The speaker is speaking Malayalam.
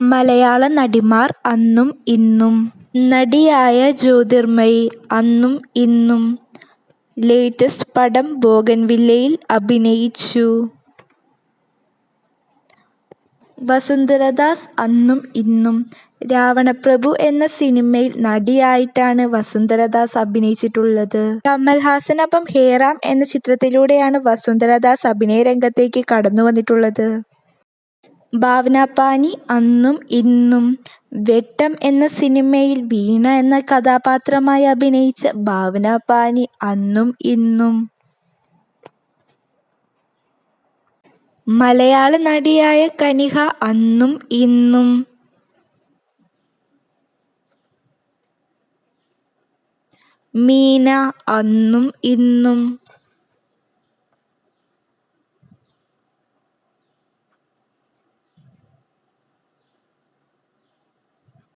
മലയാള നടിമാർ അന്നും ഇന്നും. നടിയായ ജ്യോതിർമയി അന്നും ഇന്നും. ലേറ്റസ്റ്റ് പടം ബോഗൻവില്ലയിൽ അഭിനയിച്ചു. വസുന്ധരദാസ് അന്നും ഇന്നും. രാവണപ്രഭു എന്ന സിനിമയിൽ നടിയായിട്ടാണ് വസുന്ധരദാസ് അഭിനയിച്ചിട്ടുള്ളത്. കമൽഹാസനൊപ്പം ഹേറാം എന്ന ചിത്രത്തിലൂടെയാണ് വസുന്ധരദാസ് അഭിനയരംഗത്തേക്ക് കടന്നുവന്നിട്ടുള്ളത്. ഭാവന പാനി അന്നും ഇന്നും. വെട്ടം എന്ന സിനിമയിൽ വീണ എന്ന കഥാപാത്രമായി അഭിനയിച്ച ഭാവന പാനി അന്നും ഇന്നും. മലയാള നടിയായ കനിഹ അന്നും ഇന്നും. മീന അന്നും ഇന്നും.